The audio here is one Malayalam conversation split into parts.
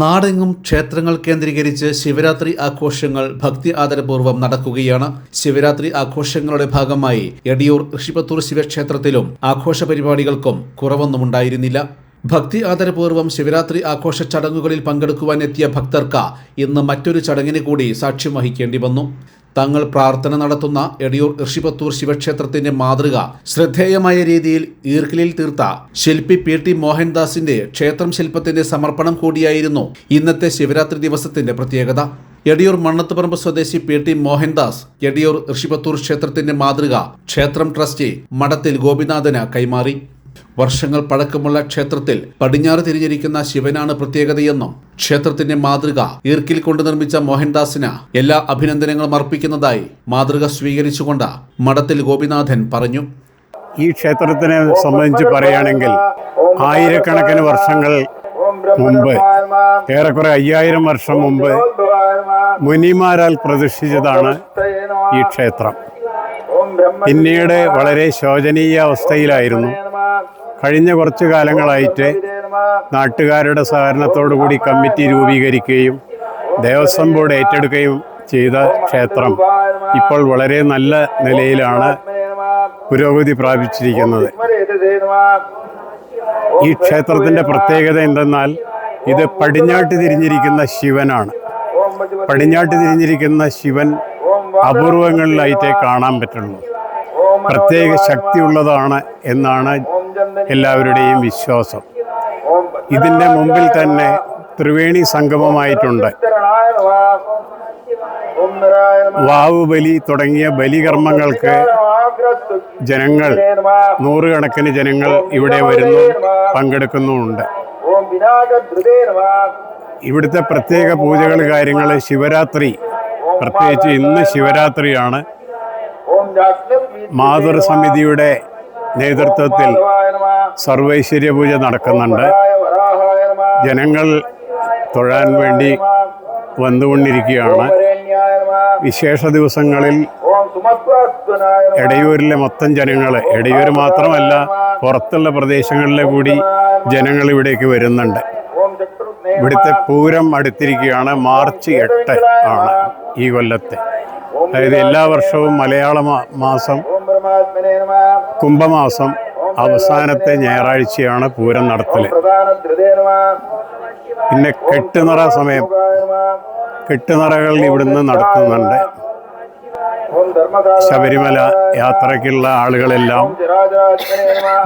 നാടെങ്ങും ക്ഷേത്രങ്ങൾ കേന്ദ്രീകരിച്ച് ശിവരാത്രി ആഘോഷങ്ങൾ ഭക്തി ആദരപൂർവം നടക്കുകയാണ്. ശിവരാത്രി ആഘോഷങ്ങളുടെ ഭാഗമായി എടിയൂർ ഋഷിപത്തൂർ ശിവക്ഷേത്രത്തിലും ആഘോഷ പരിപാടികൾക്കും കുറവൊന്നുമുണ്ടായിരുന്നില്ല ഭക്തി ആദരപൂർവം ശിവരാത്രി ആഘോഷ ചടങ്ങുകളിൽ പങ്കെടുക്കുവാനെത്തിയ ഭക്തർക്ക് ഇന്ന് മറ്റൊരു ചടങ്ങിന് കൂടി സാക്ഷ്യം വഹിക്കേണ്ടി വന്നു. തങ്ങൾ പ്രാർത്ഥന നടത്തുന്ന എടിയൂർ ഋഷിപത്തൂർ ശിവക്ഷേത്രത്തിന്റെ മാതൃക ശ്രദ്ധേയമായ രീതിയിൽ ഈർക്കിലിൽ തീർത്ത ശില്പി പി ടി മോഹൻദാസിന്റെ ക്ഷേത്രം ശില്പത്തിന്റെ സമർപ്പണം കൂടിയായിരുന്നു ഇന്നത്തെ ശിവരാത്രി ദിവസത്തിന്റെ പ്രത്യേകത. എടിയൂർ മണ്ണത്തുപറമ്പ് സ്വദേശി പി ടി മോഹൻദാസ് എടിയൂർ ഋഷിപത്തൂർ ക്ഷേത്രത്തിന്റെ മാതൃക ക്ഷേത്രം ട്രസ്റ്റി മഠത്തിൽ ഗോപിനാഥന് കൈമാറി. വർഷങ്ങൾ പഴക്കമുള്ള ക്ഷേത്രത്തിൽ പടിഞ്ഞാറ് തിരിഞ്ഞിരിക്കുന്ന ശിവനാണ് പ്രത്യേകതയെന്നും ക്ഷേത്രത്തിന്റെ മാതൃക ഈർക്കിൽ കൊണ്ട് നിർമ്മിച്ച മോഹൻദാസിന് എല്ലാ അഭിനന്ദനങ്ങളും അർപ്പിക്കുന്നതായി മാതൃക സ്വീകരിച്ചുകൊണ്ട് മഠത്തിൽ ഗോപിനാഥൻ പറഞ്ഞു. ഈ ക്ഷേത്രത്തിനെ സംബന്ധിച്ച് പറയുകയാണെങ്കിൽ ആയിരക്കണക്കിന് വർഷങ്ങൾ മുമ്പ് ഏറെക്കുറെ അയ്യായിരം വർഷം മുമ്പ് മുനിമാരാൽ പ്രതിഷ്ഠിച്ചതാണ് ഈ ക്ഷേത്രം. പിന്നീട് വളരെ ശോചനീയ അവസ്ഥയിലായിരുന്നു. കഴിഞ്ഞ കുറച്ചു കാലങ്ങളായിട്ട് നാട്ടുകാരുടെ സഹകരണത്തോടു കൂടി കമ്മിറ്റി രൂപീകരിക്കുകയും ദേവസ്വം ബോർഡ് ഏറ്റെടുക്കുകയും ചെയ്ത ക്ഷേത്രം ഇപ്പോൾ വളരെ നല്ല നിലയിലാണ് പുരോഗതി പ്രാപിച്ചിരിക്കുന്നത്. ഈ ക്ഷേത്രത്തിന്റെ പ്രത്യേകത എന്തെന്നാൽ ഇത് പടിഞ്ഞാട്ട് തിരിഞ്ഞിരിക്കുന്ന ശിവനാണ്. പടിഞ്ഞാട്ട് തിരിഞ്ഞിരിക്കുന്ന ശിവൻ അപൂർവങ്ങളിലായിട്ടേ കാണാൻ പറ്റുള്ളൂ. പ്രത്യേക ശക്തിയുള്ളതാണ് എന്നാണ് എല്ലാവരുടെയും വിശ്വാസം. ഇതിന്റെ മുമ്പിൽ തന്നെ ത്രിവേണി സംഗമമായിട്ടുണ്ട്. വാവുബലി തുടങ്ങിയ ബലികർമ്മങ്ങൾക്ക് ജനങ്ങൾ നൂറുകണക്കിന് ജനങ്ങൾ ഇവിടെ വരുന്നു പങ്കെടുക്കുന്നുമുണ്ട്. ഇവിടുത്തെ പ്രത്യേക പൂജകൾ കാര്യങ്ങൾ ശിവരാത്രി പ്രത്യേകിച്ച് ഇന്ന് ശിവരാത്രിയാണ്. മാതൃസമിതിയുടെ നേതൃത്വത്തിൽ സർവൈശ്വര്യ പൂജ നടക്കുന്നുണ്ട്. ജനങ്ങൾ തൊഴാൻ വേണ്ടി വന്നുകൊണ്ടിരിക്കുകയാണ്. വിശേഷ ദിവസങ്ങളിൽ എടയൂരിലെ മൊത്തം ജനങ്ങൾ എടയൂർ മാത്രമല്ല പുറത്തുള്ള പ്രദേശങ്ങളിലെ കൂടി ജനങ്ങൾ ഇവിടേക്ക് വരുന്നുണ്ട്. ഇവിടുത്തെ പൂരം അടുത്തിരിക്കുകയാണ്. മാർച്ച് എട്ട് ആണ് ഈ കൊല്ലത്തെ. അതായത് എല്ലാ വർഷവും മലയാള മാസം കുംഭമാസം അവസാനത്തെ ഞായറാഴ്ചയാണ് പൂരം നടത്തൽ പിന്നെ കെട്ടുനിറ സമയം കെട്ടുനിറകൾ ഇവിടുന്ന് നടത്തുന്നുണ്ട്. ശബരിമല യാത്രയ്ക്കുള്ള ആളുകളെല്ലാം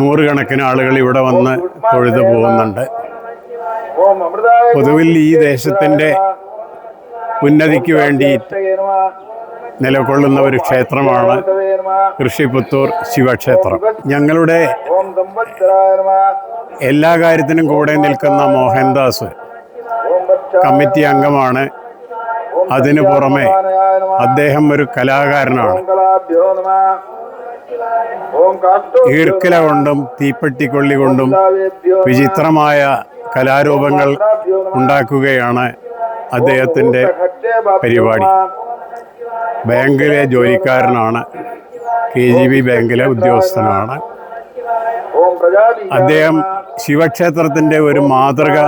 നൂറുകണക്കിന് ആളുകൾ ഇവിടെ വന്ന് തൊഴുതു പോകുന്നുണ്ട്. പൊതുവിൽ ഈ ദേശത്തിന്റെ ഉന്നതിക്ക് വേണ്ടി നിലകൊള്ളുന്ന ഒരു ക്ഷേത്രമാണ് കൃഷിപുത്തൂർ ശിവക്ഷേത്രം. ഞങ്ങളുടെ എല്ലാ കാര്യത്തിനും കൂടെ നിൽക്കുന്ന മോഹൻദാസ് കമ്മിറ്റി അംഗമാണ്. അതിനു പുറമെ അദ്ദേഹം ഒരു കലാകാരനാണ്. ഈർക്കില കൊണ്ടും തീപ്പെട്ടിക്കൊള്ളി കൊണ്ടും വിചിത്രമായ കലാരൂപങ്ങൾ ഉണ്ടാക്കുകയാണ് അദ്ദേഹത്തിന്റെ പരിപാടി. ബാങ്കിലെ ജോലിക്കാരനാണ്. കെ ജി ബി ബാങ്കിലെ ഉദ്യോഗസ്ഥനാണ്. അദ്ദേഹം ശിവക്ഷേത്രത്തിന്റെ ഒരു മാതൃക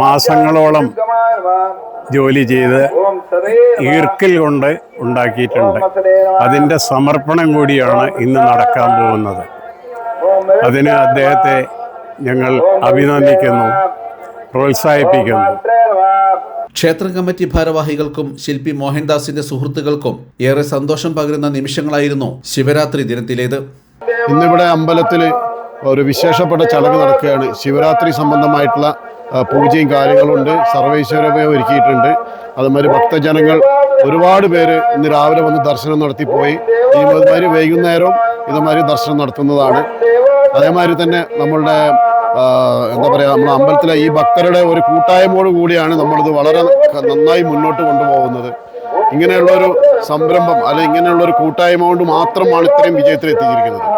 മാസങ്ങളോളം ജോലി ചെയ്ത് ഈർക്കിൽ കൊണ്ട് ഉണ്ടാക്കിയിട്ടുണ്ട്. അതിന്റെ സമർപ്പണം കൂടിയാണ് ഇന്ന് നടക്കാൻ പോകുന്നത്. അതിന് അദ്ദേഹത്തെ ഞങ്ങൾ അഭിനന്ദിക്കുന്നു പ്രോത്സാഹിപ്പിക്കുന്നു. ക്ഷേത്ര കമ്മിറ്റി ഭാരവാഹികൾക്കും ശില്പി മോഹൻദാസിന്റെ സുഹൃത്തുക്കൾക്കും ഏറെ സന്തോഷം പകരുന്ന നിമിഷങ്ങളായിരുന്നു ശിവരാത്രി ദിനത്തിലേത്. ഇന്നിവിടെ അമ്പലത്തിൽ ഒരു വിശേഷപ്പെട്ട ചടങ്ങ് നടക്കുകയാണ്. ശിവരാത്രി സംബന്ധമായിട്ടുള്ള പൂജയും കാര്യങ്ങളുണ്ട് സർവേശ്വരമേ ഒരുക്കിയിട്ടുണ്ട്. അതുമാതിരി ഭക്തജനങ്ങൾ ഒരുപാട് പേര് ഇന്ന് രാവിലെ വന്ന് ദർശനം നടത്തി പോയി. ഇതുമാതിരി വൈകുന്നേരം ഇതുമാതിരി ദർശനം നടത്തുന്നതാണ്. അതേമാതിരി തന്നെ നമ്മളുടെ എന്താ പറയുക നമ്മുടെ അമ്പലത്തിലെ ഈ ഭക്തരുടെ ഒരു കൂട്ടായ്മയോട് കൂടിയാണ് നമ്മളിത് വളരെ നന്നായി മുന്നോട്ട് കൊണ്ടുപോകുന്നത്. ഇങ്ങനെയുള്ള ഒരു സംരംഭം അല്ലെങ്കിൽ ഇങ്ങനെയുള്ള ഒരു കൂട്ടായ്മ കൊണ്ട് മാത്രമാണ് ഇത്രയും വിജയത്തിൽ എത്തിച്ചിരിക്കുന്നത്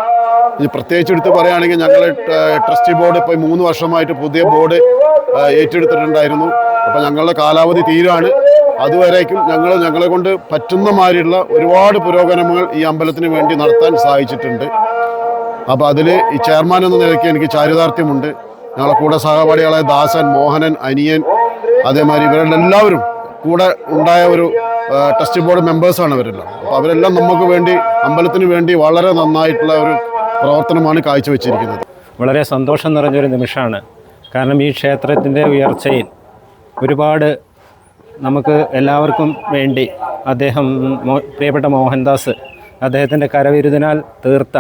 ഇത് പ്രത്യേകിച്ച് എടുത്ത് പറയുകയാണെങ്കിൽ ഞങ്ങൾ ട്രസ്റ്റി ബോർഡ് ഇപ്പോൾ മൂന്ന് വർഷമായിട്ട് പുതിയ ബോർഡ് ഏറ്റെടുത്തിട്ടുണ്ടായിരുന്നു. അപ്പോൾ ഞങ്ങളുടെ കാലാവധി തീരാണ് അതുവരേക്കും ഞങ്ങൾ ഞങ്ങളെ കൊണ്ട് പറ്റുന്ന മാതിരിയുള്ള ഒരുപാട് പുരോഗമനങ്ങൾ ഈ അമ്പലത്തിന് വേണ്ടി നടത്താൻ സാധിച്ചിട്ടുണ്ട്. അപ്പോൾ അതിൽ ഈ ചെയർമാൻ എന്ന നിലയ്ക്ക് എനിക്ക് ചാരിതാർത്ഥ്യമുണ്ട്. ഞങ്ങളുടെ കൂടെ സഹപാഠികളായ ദാസൻ മോഹനൻ അനിയൻ അതേമാതിരി ഇവരുടെ എല്ലാവരും കൂടെ ഉണ്ടായ ഒരു ട്രസ്റ്റ് ബോർഡ് മെമ്പേഴ്സാണ് ഇവരെല്ലാം. അപ്പോൾ അവരെല്ലാം നമുക്ക് വേണ്ടി അമ്പലത്തിന് വേണ്ടി വളരെ നന്നായിട്ടുള്ള ഒരു പ്രവർത്തനമാണ് കാഴ്ചവെച്ചിരിക്കുന്നത്. വളരെ സന്തോഷം നിറഞ്ഞൊരു നിമിഷമാണ്. കാരണം ഈ ക്ഷേത്രത്തിന്റെ ഉയർച്ചയിൽ ഒരുപാട് നമുക്ക് എല്ലാവർക്കും വേണ്ടി അദ്ദേഹം പ്രിയപ്പെട്ട മോഹൻദാസ് അദ്ദേഹത്തിന്റെ കരവിരുതിനാൽ തീർത്ത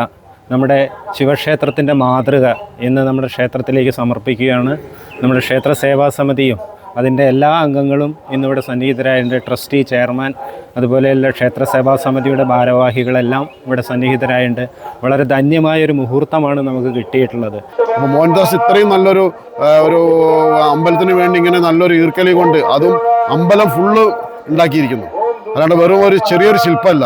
നമ്മുടെ ശിവക്ഷേത്രത്തിന്റെ മാതൃക ഇന്ന് നമ്മുടെ ക്ഷേത്രത്തിലേക്ക് സമർപ്പിക്കുകയാണ്. നമ്മുടെ ക്ഷേത്ര സേവാ സമിതിയും അതിന്റെ എല്ലാ അംഗങ്ങളും ഇന്നിവിടെ സന്നിഹിതരായതിന്റെ ട്രസ്റ്റി ചെയർമാൻ അതുപോലെയുള്ള ക്ഷേത്ര സേവാ സമിതിയുടെ ഭാരവാഹികളെല്ലാം ഇവിടെ സന്നിഹിതരായുണ്ട് വളരെ ധന്യമായ ഒരു മുഹൂർത്തമാണ് നമുക്ക് കിട്ടിയിട്ടുള്ളത്. അപ്പോൾ മോഹൻദാസ് ഇത്രയും നല്ലൊരു ഒരു അമ്പലത്തിന് വേണ്ടി ഇങ്ങനെ നല്ലൊരു ഈർക്കലി കൊണ്ട് അതും അമ്പലം ഫുള്ള് ഉണ്ടാക്കിയിരിക്കുന്നു. അല്ലാണ്ട് വെറും ഒരു ചെറിയൊരു ശില്പമല്ല.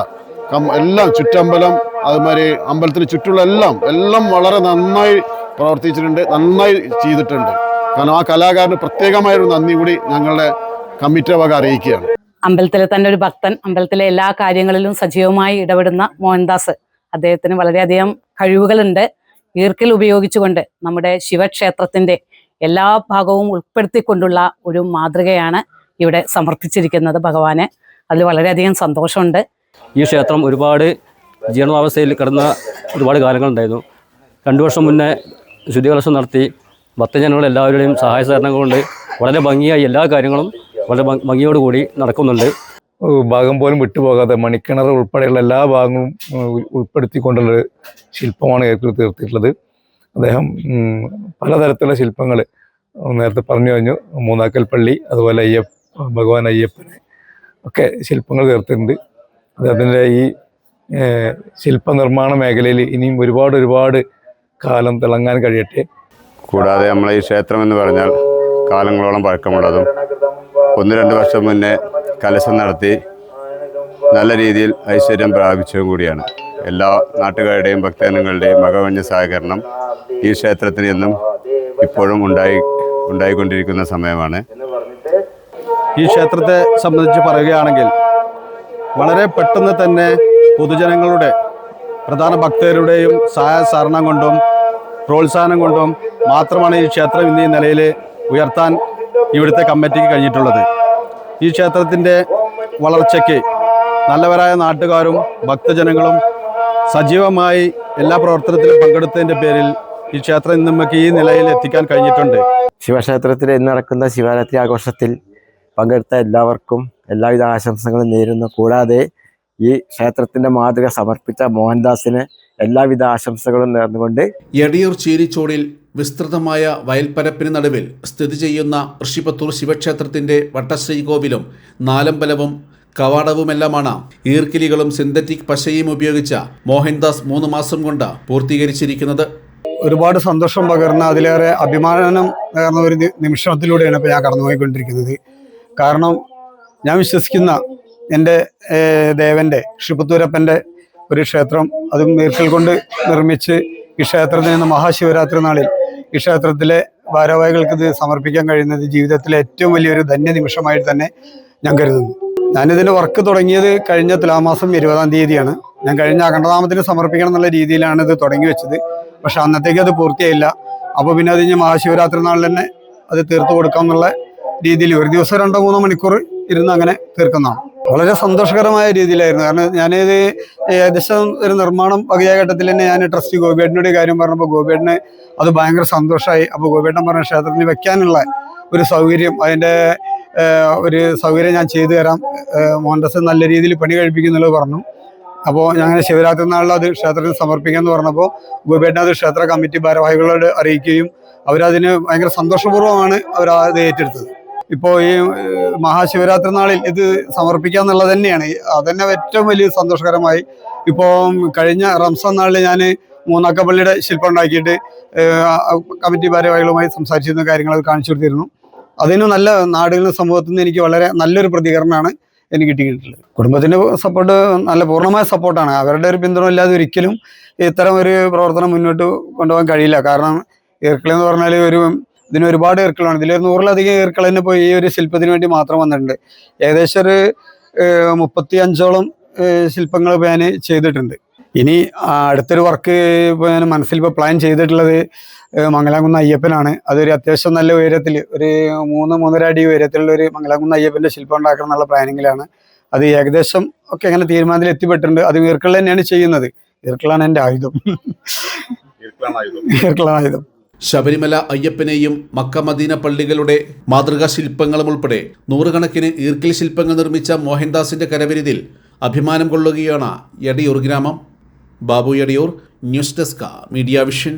എല്ലാം ചുറ്റമ്പലം അതുമാതിരി അമ്പലത്തിന് ചുറ്റുള്ള എല്ലാം എല്ലാം വളരെ നന്നായി പ്രവർത്തിച്ചിട്ടുണ്ട് നന്നായി ചെയ്തിട്ടുണ്ട്. കാരണം ആ കലാകാരന് പ്രത്യേകമായൊരു നന്ദി കൂടി ഞങ്ങളുടെ കമ്മിറ്റി വക അറിയിക്കുകയാണ്. അമ്പലത്തിലെ തന്നെ ഒരു ഭക്തൻ അമ്പലത്തിലെ എല്ലാ കാര്യങ്ങളിലും സജീവമായി ഇടപെടുന്ന മോഹൻദാസ്. അദ്ദേഹത്തിന് വളരെയധികം കഴിവുകളുണ്ട്. ഈർക്കിൽ ഉപയോഗിച്ചുകൊണ്ട് നമ്മുടെ ശിവക്ഷേത്രത്തിന്റെ എല്ലാ ഭാഗവും ഉൾപ്പെടുത്തിക്കൊണ്ടുള്ള ഒരു മാതൃകയാണ് ഇവിടെ സമർപ്പിച്ചിരിക്കുന്നത് ഭഗവാന്. അതിൽ വളരെയധികം സന്തോഷമുണ്ട്. ഈ ക്ഷേത്രം ഒരുപാട് ജീർണാവസ്ഥയിൽ കിടന്ന ഒരുപാട് കാലങ്ങളുണ്ടായിരുന്നു. രണ്ടു വർഷം മുന്നേ ശുദ്ധികലശം നടത്തി ഭക്തജനങ്ങൾ എല്ലാവരുടെയും സഹായ സഹകരണം കൊണ്ട് വളരെ ഭംഗിയായി എല്ലാ കാര്യങ്ങളും വളരെ ഭംഗി- ഭംഗിയോടുകൂടി നടക്കുന്നുണ്ട്. ഭാഗം പോലും വിട്ടുപോകാതെ മണിക്കിണർ ഉൾപ്പെടെയുള്ള എല്ലാ ഭാഗങ്ങളും ഉൾപ്പെടുത്തിക്കൊണ്ടുള്ളൊരു ശില്പമാണ് ഏർക്കിൽ തീർത്തിട്ടുള്ളത്. അദ്ദേഹം പലതരത്തിലുള്ള ശില്പങ്ങൾ നേരത്തെ പറഞ്ഞു കഴിഞ്ഞു. മൂന്നാക്കൽ പള്ളി അതുപോലെ അയ്യപ്പ ഭഗവാൻ അയ്യപ്പനെ ഒക്കെ ശില്പങ്ങൾ തീർത്തിട്ടുണ്ട്. അദ്ദേഹത്തിന്റെ ഈ ശില്പനിർമ്മാണ മേഖലയിൽ ഇനിയും ഒരുപാട് ഒരുപാട് കാലം തിളങ്ങാൻ കഴിയട്ടെ. കൂടാതെ നമ്മളെ ഈ ക്ഷേത്രം എന്ന് പറഞ്ഞാൽ കാലങ്ങളോളം പഴക്കമുള്ളതും ഒന്ന് രണ്ട് വർഷം മുന്നേ കലശം നടത്തി നല്ല രീതിയിൽ ഐശ്വര്യം പ്രാപിച്ചതും കൂടിയാണ്. എല്ലാ നാട്ടുകാരുടെയും ഭക്തജനങ്ങളുടെയും മകവഞ്ഞ സഹകരണം ഈ ക്ഷേത്രത്തിന് എന്നും ഇപ്പോഴും ഉണ്ടായി ഉണ്ടായിക്കൊണ്ടിരിക്കുന്ന സമയമാണ്. ഈ ക്ഷേത്രത്തെ സംബന്ധിച്ച് പറയുകയാണെങ്കിൽ വളരെ പെട്ടെന്ന് തന്നെ പൊതുജനങ്ങളുടെ പ്രധാന ഭക്തരുടെയും സഹായ സഹകരണം കൊണ്ടും പ്രോത്സാഹനം കൊണ്ടും മാത്രമാണ് ഈ ക്ഷേത്രം ഇന്ന് ഈ നിലയിൽ ഉയർത്താൻ ഇവിടുത്തെ കമ്മിറ്റിക്ക് കഴിഞ്ഞിട്ടുള്ളത്. ഈ ക്ഷേത്രത്തിന്റെ വളർച്ചയ്ക്ക് നല്ലവരായ നാട്ടുകാരും ഭക്തജനങ്ങളും സജീവമായി എല്ലാ പ്രവർത്തനത്തിലും പങ്കെടുത്തതിന്റെ പേരിൽ ഈ ക്ഷേത്രം ഇന്ന് നമുക്ക് ഈ നിലയിൽ എത്തിക്കാൻ കഴിഞ്ഞിട്ടുണ്ട്. ശിവക്ഷേത്രത്തിൽ ഇന്ന് നടക്കുന്ന ശിവരാത്രി ആഘോഷത്തിൽ പങ്കെടുത്ത എല്ലാവർക്കും എല്ലാവിധ ആശംസകളും നേരുന്നു. കൂടാതെ ഈ ക്ഷേത്രത്തിന്റെ മാതൃക സമർപ്പിച്ച മോഹൻദാസിന് എല്ലാവിധ ആശംസകളും നേർന്നുകൊണ്ട് എടിയൂർ ചീരിച്ചോടിൽ വിസ്തൃതമായ വയൽപ്പരപ്പിന് നടുവിൽ സ്ഥിതി ചെയ്യുന്ന ഋഷിപത്തൂർ ശിവക്ഷേത്രത്തിന്റെ വട്ടശ്രീകോവിലും നാലമ്പലവും കവാടവുമെല്ലാമാണ് ഈർക്കിലികളും സിന്തറ്റിക് പശയും ഉപയോഗിച്ച മോഹൻദാസ് മൂന്ന് മാസം കൊണ്ട് പൂർത്തീകരിച്ചിരിക്കുന്നത്. ഒരുപാട് സന്തോഷം പകർന്ന അതിലേറെ അഭിമാനം നേർന്ന ഒരു നിമിഷത്തിലൂടെയാണ് ഇപ്പോൾ ഞാൻ കടന്നുപോയിക്കൊണ്ടിരിക്കുന്നത്. കാരണം ഞാൻ വിശ്വസിക്കുന്ന എന്റെ ദേവന്റെ ഷിപ്പത്തൂരപ്പന്റെ ഒരു ക്ഷേത്രം. അതും നീർക്കൽ കൊണ്ട് നിർമ്മിച്ച് ഈ ക്ഷേത്രത്തിന് ഇന്ന് മഹാശിവരാത്രി നാളിൽ ഈ ക്ഷേത്രത്തിലെ ഭാരവാഹികൾക്ക് ഇത് സമർപ്പിക്കാൻ കഴിയുന്നത് ജീവിതത്തിലെ ഏറ്റവും വലിയൊരു ധന്യ നിമിഷമായിട്ട് തന്നെ ഞാൻ കരുതുന്നു. ഞാനിതിന്റെ വർക്ക് തുടങ്ങിയത് കഴിഞ്ഞ തുലാമാസം ഇരുപതാം തീയതിയാണ്. ഞാൻ കഴിഞ്ഞ അഖണ്ഡനാമത്തിന് സമർപ്പിക്കണം എന്നുള്ള രീതിയിലാണ് ഇത് തുടങ്ങി വെച്ചത്. പക്ഷെ അന്നത്തേക്ക് അത് പൂർത്തിയായില്ല. അപ്പോൾ പിന്നെ അത് ഞാൻ മഹാശിവരാത്രി നാളിൽ തന്നെ അത് തീർത്തു കൊടുക്കാം എന്നുള്ള രീതിയിൽ ഒരു ദിവസം രണ്ടോ മൂന്നോ മണിക്കൂർ ഇരുന്ന് അങ്ങനെ തീർക്കുന്നതാണ്. വളരെ സന്തോഷകരമായ രീതിയിലായിരുന്നു. കാരണം ഞാനിത് ഏകദേശം ഒരു നിർമ്മാണം പകുതിയ ഘട്ടത്തിൽ തന്നെ ഞാൻ ട്രസ്റ്റി ഗോപിയേട്ടനോട് കാര്യം പറഞ്ഞപ്പോൾ ഗോപിയേട്ടന് അത് ഭയങ്കര സന്തോഷമായി അപ്പോൾ ഗോപിയേട്ടൻ പറഞ്ഞ ക്ഷേത്രത്തിൽ വെക്കാനുള്ള ഒരു സൗകര്യം അതിന്റെ ഒരു സൗകര്യം ഞാൻ ചെയ്തു തരാം. മോഹൻദാസ് നല്ല രീതിയിൽ പണി കഴിപ്പിക്കുന്നുള്ളത് പറഞ്ഞു. അപ്പോൾ ഞങ്ങൾ ശിവരാത്രി നാളിൽ അത് ക്ഷേത്രത്തിൽ സമർപ്പിക്കാമെന്ന് പറഞ്ഞപ്പോൾ ഗോപിയേട്ടൻ അത് ക്ഷേത്ര കമ്മിറ്റി ഭാരവാഹികളോട് അറിയിക്കുകയും അവരതിന് ഭയങ്കര സന്തോഷപൂർവമാണ് അവർ അത് ഏറ്റെടുത്തത്. ഇപ്പോൾ ഈ മഹാശിവരാത്രി നാളിൽ ഇത് സമർപ്പിക്കുക എന്നുള്ളത് തന്നെയാണ്. അതന്നെ ഏറ്റവും വലിയ സന്തോഷകരമായി. ഇപ്പോൾ കഴിഞ്ഞ റംസാൻ നാളിൽ ഞാൻ മൂന്നാക്കപ്പള്ളിയുടെ ശില്പം ഉണ്ടാക്കിയിട്ട് കമ്മിറ്റി ഭാരവാഹികളുമായി സംസാരിച്ചിരുന്ന കാര്യങ്ങൾ കാണിച്ചു കൊടുത്തിരുന്നു. അതിന് നല്ല നാടുകളിലും സമൂഹത്തിൽ നിന്ന് എനിക്ക് വളരെ നല്ലൊരു പ്രതികരണമാണ് എനിക്ക് കിട്ടിയിട്ടുള്ളത്. കുടുംബത്തിന്റെ സപ്പോർട്ട് നല്ല പൂർണമായ സപ്പോർട്ടാണ്. അവരുടെ ഒരു പിന്തുണ ഇല്ലാതെ ഒരിക്കലും ഇത്തരം ഒരു പ്രവർത്തനം മുന്നോട്ട് കൊണ്ടുപോകാൻ കഴിയില്ല. കാരണം ഈർക്കിൾ എന്ന് പറഞ്ഞാൽ ഒരു ഇതിന് ഒരുപാട് ഏർക്കളാണ്. ഇതിലൊരു നൂറിലധികം ഏർക്കൾ തന്നെ പോയി ഈ ഒരു ശില്പത്തിന് വേണ്ടി മാത്രം വന്നിട്ടുണ്ട്. ഏകദേശം ഒരു മുപ്പത്തി അഞ്ചോളം ശില്പങ്ങൾ ഞാൻ ചെയ്തിട്ടുണ്ട്. ഇനി അടുത്തൊരു വർക്ക് ഇപ്പോൾ ഞാൻ മനസ്സിൽ ഇപ്പോൾ പ്ലാൻ ചെയ്തിട്ടുള്ളത് മംഗലാംകുന്ന് അയ്യപ്പനാണ്. അതൊരു അത്യാവശ്യം നല്ല ഉയരത്തിൽ ഒരു മൂന്ന് മൂന്നര അടി ഉയരത്തിലുള്ള ഒരു മംഗലാംകുന്ന് അയ്യപ്പന്റെ ശില്പം ഉണ്ടാക്കണം എന്നുള്ള പ്ലാനിങ്ങിലാണ്. അത് ഏകദേശം ഒക്കെ അങ്ങനെ തീരുമാനത്തിൽ എത്തിപ്പെട്ടിട്ടുണ്ട് അത് ഈർക്കിൾ തന്നെയാണ് ചെയ്യുന്നത്. ഈർക്കിളാണ് എന്റെ ആയുധം. ഈർക്കിളാണ് ആയുധം. ശബരിമല അയ്യപ്പനെയും മക്കമദീന പള്ളികളുടെ മാതൃകാ ശില്പങ്ങളും ഉൾപ്പെടെ നൂറുകണക്കിന് ഈർക്കിൽ ശില്പങ്ങൾ നിർമ്മിച്ച മോഹൻദാസിന്റെ കരവിരുതിൽ അഭിമാനം കൊള്ളുകയാണ് എടിയൂർ ഗ്രാമം. Babu Ediyur news desk media vision.